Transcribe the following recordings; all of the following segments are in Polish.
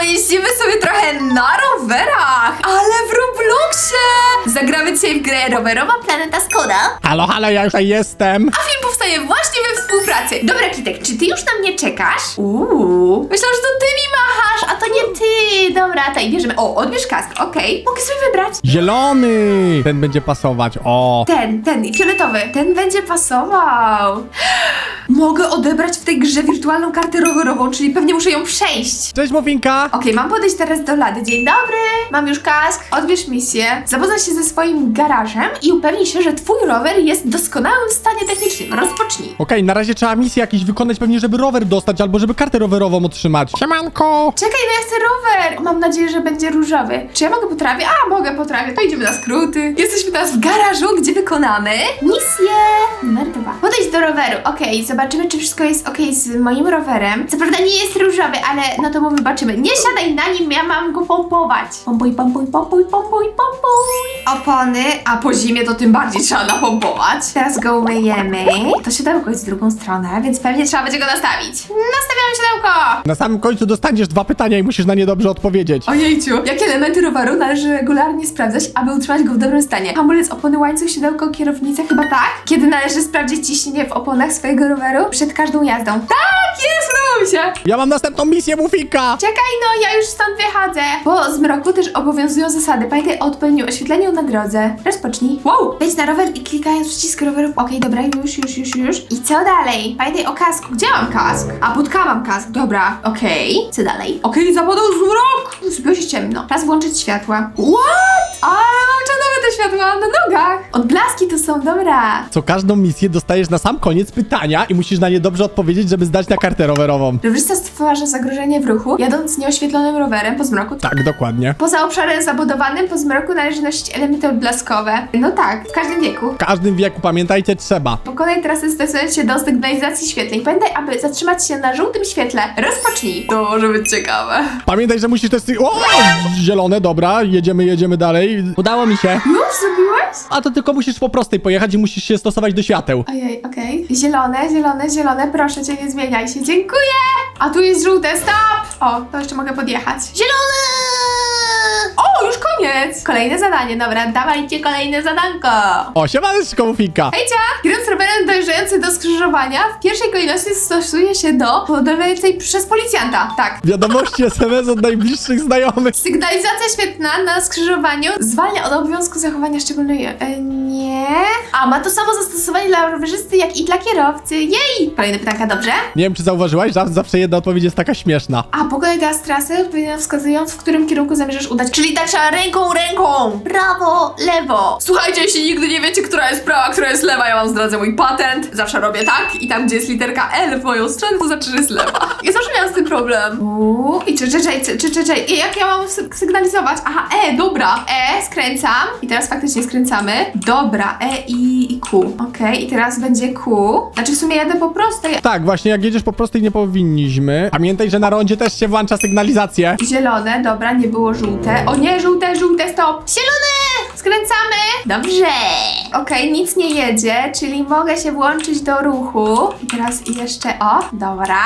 Pojeździmy sobie trochę na rowerach, ale w Robloxie! Zagramy dzisiaj w grę Rowerowa Planeta Skoda, Halo, halo, ja już tutaj jestem. a film powstaje właśnie we współpracy. Dobra, Kitek, czy ty już na mnie czekasz? Uuu, myślałam, że to ty mi machasz, a to nie ty. Dobra, tutaj bierzemy. O, odbierz kask, okej. Mogę sobie wybrać. Zielony! Ten będzie pasować. O. Ten, ten, fioletowy. Ten będzie pasował. Mogę odebrać w tej grze wirtualną kartę rowerową, czyli pewnie muszę ją przejść. Cześć, Mofinka! Okej, mam podejść teraz do Lady. Dzień dobry! Mam już kask, odbierz misję. Zapoznaj się ze swoim garażem i upewnij się, że twój rower jest w doskonałym stanie technicznym. Rozpocznij. Okej, na razie trzeba misję jakieś wykonać, pewnie żeby rower dostać, albo żeby kartę rowerową otrzymać. Siemanko! Czekaj, no ja chcę rower! Mam nadzieję, że będzie różowy. Czy ja mogę po trawie? A, mogę po trawie. To idziemy na skróty. Jesteśmy teraz w garażu, gdzie wykonamy misję numer dwa. Podejdź do roweru. Okej, zobaczymy, czy wszystko jest okej z moim rowerem. Co prawda nie jest różowy, ale no to mu wybaczymy. Nie siadaj na nim, ja mam go pompować. Pompuj, pompuj, pompuj, pompuj, pompuj. Opony, a po zimie to tym bardziej trzeba napompować. Teraz go umyjemy. To siodełko jest w drugą stronę, więc pewnie trzeba będzie go nastawić. Nastawiamy siodełko! Na samym końcu dostaniesz dwa pytania i musisz na nie dobrze odpowiedzieć. Ojejciu, jakie elementy roweru należy regularnie sprawdzać, aby utrzymać go w dobrym stanie? Hamulec, opony, łańcuch, siodełko, kierownica, chyba tak? Kiedy należy sprawdzić ciśnienie w oponach swojego roweru? Przed każdą jazdą. Tak, jest, udało mi się! Ja mam następną misję, Mofinka! Czekaj no, ja już stąd wychodzę. Po zmroku też obowiązują zasady. Pamiętaj o odpowiednim oświetleniu na drodze. Rozpocznij. Wow! Wejdź na rower i klikając przycisk roweru. Okej, dobra, już, już, już, już. I co dalej? Pamiętaj o kasku. Gdzie mam kask? A, budka mam kask. Dobra, okej. Co dalej? Okej, zapadał zmrok! Zrobiło się ciemno. Czas włączyć światła. What? Światła na nogach. Odblaski to są, dobra. Co każdą misję dostajesz na sam koniec pytania i musisz na nie dobrze odpowiedzieć, żeby zdać na kartę rowerową. Rowerzysta stwarza zagrożenie w ruchu, jadąc nieoświetlonym rowerem po zmroku. Tak, dokładnie. Poza obszarem zabudowanym po zmroku należy nosić elementy odblaskowe. No tak, w każdym wieku. W każdym wieku, pamiętajcie, trzeba. Pokonaj trasę stosując się do sygnalizacji świetlnej. Pamiętaj, aby zatrzymać się na żółtym świetle. Rozpocznij. To może być ciekawe. Pamiętaj, że musisz też... O! Zielone, dobra, jedziemy, jedziemy dalej. Udało mi się. Już zrobiłeś? A to tylko musisz po prostej pojechać i musisz się stosować do świateł. Ojej, okej. Zielone, zielone, zielone. Proszę cię, nie zmieniaj się. Dziękuję! A tu jest żółte. Stop! O, to jeszcze mogę podjechać. Zielone! O, już koniec! Kolejne zadanie, dobra, dawajcie kolejne zadanko. O, siemaneczko, Mofinka. Hejcia! Kierując rowerem dojeżdżający do skrzyżowania, w pierwszej kolejności stosuje się do podążającej przez policjanta. Tak. Wiadomości SMS od najbliższych znajomych. Sygnalizacja świetna na skrzyżowaniu zwalnia od obowiązku zachowania szczególnej... E, nie? A, ma to samo zastosowanie dla rowerzysty, jak i dla kierowcy. Jej! Kolejne pytanka, dobrze? Nie wiem, czy zauważyłaś, że zawsze jedna odpowiedź jest taka śmieszna. A, pokonaj teraz trasę, odpowiednio wskazując, w którym kierunku zamierzasz udać. Czyli tak trzeba ręką, ręką! Prawo, lewo! Słuchajcie, jeśli nigdy nie wiecie, która jest prawa, która jest lewa, ja wam zdradzę mój patent. Zawsze robię tak i tam, gdzie jest literka L w moją stronę, to znaczy, że jest lewa. Ja zawsze miałam z tym problem. Uuu, i czy, czy, czy, czy, czy, czy, i jak ja mam sy- sygnalizować? Aha, E, dobra. E, skręcam. I teraz faktycznie skręcamy. Dobra, E i, i Q. Okej, i teraz będzie Q. Znaczy w sumie jadę po prostej. Tak, właśnie jak jedziesz po prostej nie powinniśmy. Pamiętaj, że na rondzie też się włącza sygnalizację. Zielone, dobra, nie było żółte. O nie, żółte, żółte, stop! Zielone! Skręcamy! Dobrze! Okej, nic nie jedzie, czyli mogę się włączyć do ruchu. I teraz jeszcze, o, dobra.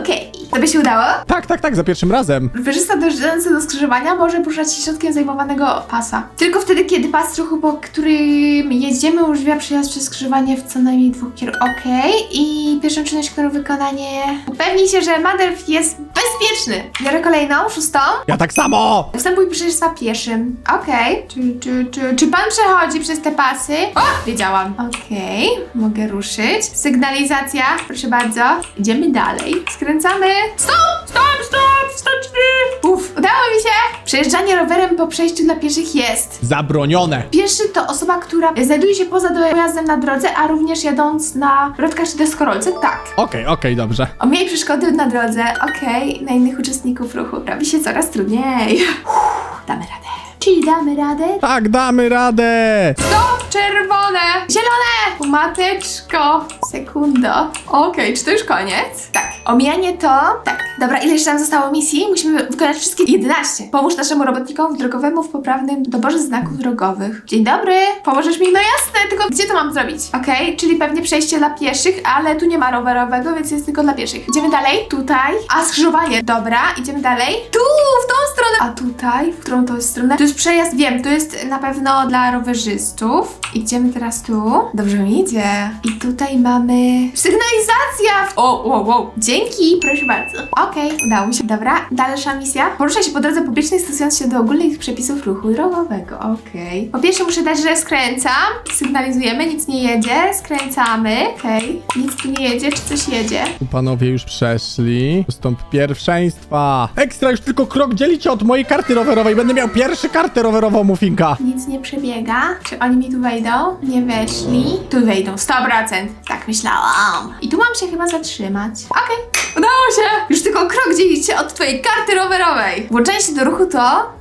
Okej. To by się udało? Tak, tak, tak, za pierwszym razem. Rowerzysta dojeżdżający do skrzyżowania może poruszać się środkiem zajmowanego pasa. Tylko wtedy, kiedy pas ruchu, po którym jedziemy, umożliwia przejazd przez skrzyżowanie w co najmniej dwóch kierunkach. Okej. I pierwszą czynność, którą wykonanie... Upewnij się, że Madelf jest bezpieczny. Biorę kolejną, szóstą. Ja tak samo! Wstępuj przejrzysta pieszym. Okej. Czy, czy, czy, czy pan przechodzi przez te pasy? O! Wiedziałam. Okej. Mogę ruszyć. Sygnalizacja. Proszę bardzo. Idziemy dalej. Skręcamy. Stop! Stop! Stop! Wsteczni! Uff, udało mi się! Przejeżdżanie rowerem po przejściu dla pieszych jest. Zabronione. Pieszy to osoba, która znajduje się poza dojazdem na drodze, a również jadąc na rodkach czy deskorolce. Tak. Okej, okej, dobrze. Omijaj przeszkody na drodze. Okej, na innych uczestników ruchu robi się coraz trudniej. Uff, damy radę. Czyli damy radę? Tak, damy radę! Stop! Czerwone! Zielone! Mateczko! Sekundo. Okej, czy to już koniec? Tak. Omijanie to? Tak. Dobra, ile jeszcze nam zostało misji? Musimy wykonać wszystkie 11. Pomóż naszemu robotnikowi drogowemu w poprawnym doborze znaków drogowych. Dzień dobry, pomożesz mi? No jasne, tylko gdzie to mam zrobić? Okej, czyli pewnie przejście dla pieszych, ale tu nie ma rowerowego, więc jest tylko dla pieszych. Idziemy dalej? Tutaj. A, skrzyżowanie. Dobra, idziemy dalej. Tu, w tą stronę. A tutaj, w którą to jest stronę? To jest przejazd, wiem, to jest na pewno dla rowerzystów. Idziemy teraz tu. Dobrze mi idzie. I tutaj mamy sygnalizacja. O, wow, wow. Dzięki, proszę bardzo. Okej, udało się. Dobra, dalsza misja. Poruszaj się po drodze publicznej stosując się do ogólnych przepisów ruchu drogowego. Okej. Po pierwsze muszę dać, że skręcam. Sygnalizujemy, nic nie jedzie. Skręcamy. Okej. Nic tu nie jedzie, czy coś jedzie? Tu panowie już przeszli. Ustąp pierwszeństwa. Ekstra, już tylko krok dzielicie od mojej karty rowerowej. Będę miał pierwszy kartę rowerową, Mufinka. Nic nie przebiega. Czy oni mi tu wejdą? Nie weszli. Tu wejdą, 100%. Tak myślałam. I tu mam się chyba zatrzymać. Okej, udało się! Już tylko krok dzielicie od twojej karty rowerowej. Włączenie się do ruchu to...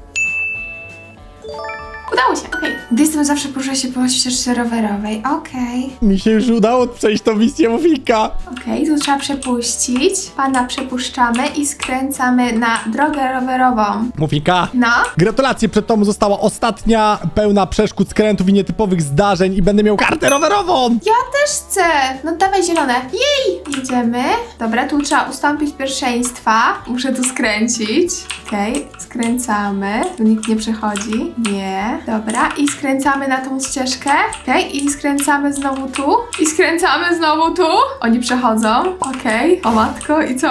Udało się, okej. Gdy jestem zawsze poruszać się po ścieżce rowerowej. Okej. Mi się już udało przejść tą misję, Mufinka. Okej, tu trzeba przepuścić. Pana przepuszczamy i skręcamy na drogę rowerową. Mufinka. No. Gratulacje, przed tobą została ostatnia pełna przeszkód, skrętów i nietypowych zdarzeń i będę miał kartę rowerową! Ja też chcę! No dawaj zielone. Jej! Jedziemy. Dobra, tu trzeba ustąpić pierwszeństwa. Muszę tu skręcić. Okej, skręcamy. Tu nikt nie przechodzi. Nie. Dobra, i skręcamy na tą ścieżkę. Okej, i skręcamy znowu tu. I skręcamy znowu tu. Oni przechodzą. Okej. O matko, i co?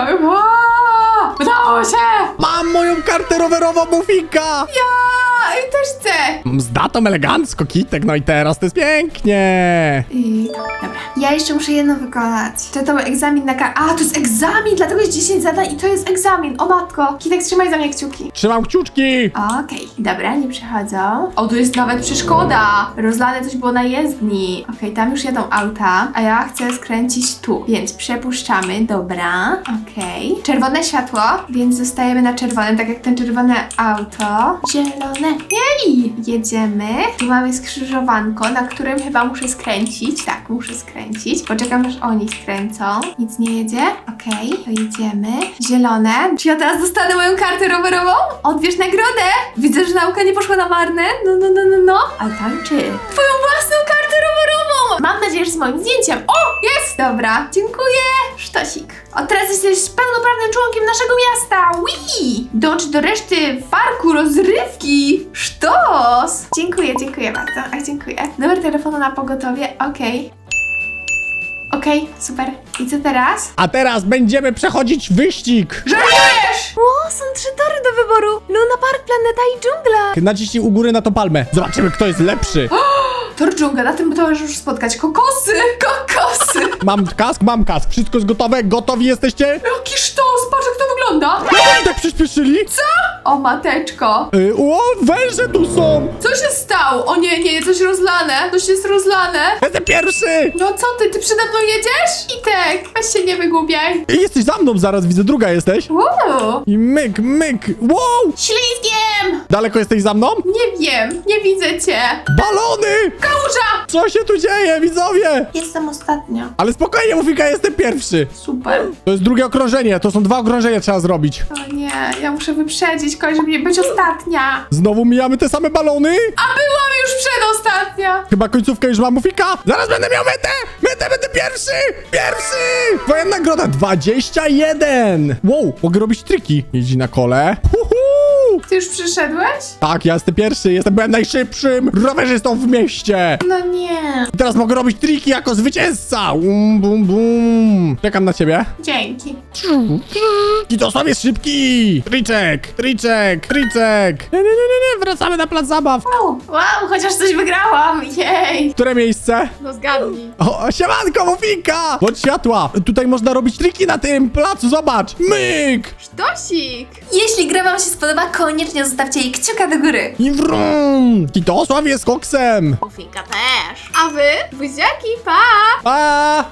Udało się! Mam moją kartę rowerową, Mufinka! Ja! I też chcę! Mam z datą elegancko, kitek, no i teraz to jest pięknie! I dobra. Ja jeszcze muszę jedno wykonać. To to był egzamin na kar... A, to jest egzamin, dlatego jest 10 zadań i to jest egzamin. O matko. Kitek, trzymaj za mnie kciuki. Trzymam kciuczki! Okej, dobra, nie przechodzą. O, tu jest nawet przeszkoda. Rozlane coś było na jezdni. Okej, tam już jadą auta, a ja chcę skręcić tu. Więc przepuszczamy, dobra. Okej. Czerwone światło, więc zostajemy na czerwonym, tak jak ten czerwone auto. Zielone. Jej! Jedziemy. Tu mamy skrzyżowanko, na którym chyba muszę skręcić. Tak, muszę skręcić. Poczekam, aż oni skręcą. Nic nie jedzie. Okej, to jedziemy. Zielone. Czy ja teraz dostanę moją kartę rowerową? Odbierz nagrodę! Widzę, że nauka nie poszła na marne. No, no, no, no, no. A tańczy. Twoją! Mam nadzieję, że z moim zdjęciem. O, jest! Dobra, dziękuję. Sztosik. Od teraz jesteś pełnoprawnym członkiem naszego miasta. Wii! Dołącz do reszty parku rozrywki. Sztos! Dziękuję, dziękuję bardzo. Ach, dziękuję. Numer telefonu na pogotowie. Okej. Okej, super. I co teraz? A teraz będziemy przechodzić wyścig! Żartujesz! O, są trzy tory do wyboru. Luna Park, Planeta i Dżungla. Naciśnij u góry na tą palmę. Zobaczymy, kto jest lepszy. Tor dżungla, na tym to już spotkać. Kokosy! Kokosy! Mam kask, mam kask. Wszystko jest gotowe? Gotowi jesteście? Jaki sztos! Patrz jak to wygląda! Oni tak przyspieszyli? O mateczko! Y, o, węże tu są! Co się stało? O nie, nie, coś rozlane. Coś jest rozlane. Jestem pierwszy! No co ty, ty przede mną jedziesz? Itek, weź się nie wygłupiaj. Jesteś za mną zaraz, widzę, druga jesteś. Uuu, I myk, myk. Wow! ślizgiem! Daleko jesteś za mną? Nie wiem, nie widzę cię. Balony! Kałuża! Co się tu dzieje, widzowie? Jestem ostatnia. Ale spokojnie, Mufika, jestem pierwszy. Super. To jest drugie okrążenie, to są dwa okrążenia trzeba zrobić. O nie, ja muszę wyprzedzić kogoś, żeby być ostatnia. Znowu mijamy te same balony? A byłam już przedostatnia. Chyba końcówkę już mam Mufika. Zaraz będę miał metę! Metę, będę pierwszy! Pierwszy! Twoja nagroda 21! Wow, mogę robić triki. Jeździ na kole. Huhu! Ty już przyszedłeś? Tak, ja jestem pierwszy, jestem byłem najszybszym rowerzystą w mieście. No nie. I teraz mogę robić triki jako zwycięzca. Um, bum, bum. Czekam na ciebie. Dzięki. I to jest szybki! Triczek, triczek, triczek! Nie, nie, nie, nie, nie, wracamy na plac zabaw. Wow, wow, chociaż coś wygrałam. Jej. Które miejsce? No zgadnij. O, siemanko, Mufinka! Od światła! Tutaj można robić triki na tym placu, zobacz! Myk! Sztosik! Jeśli gra wam się spodoba, koniecznie zostawcie jej kciuka do góry. I wrum! Kitosław jest koksem! Mufinka też. A wy? Buziaki, pa! Pa!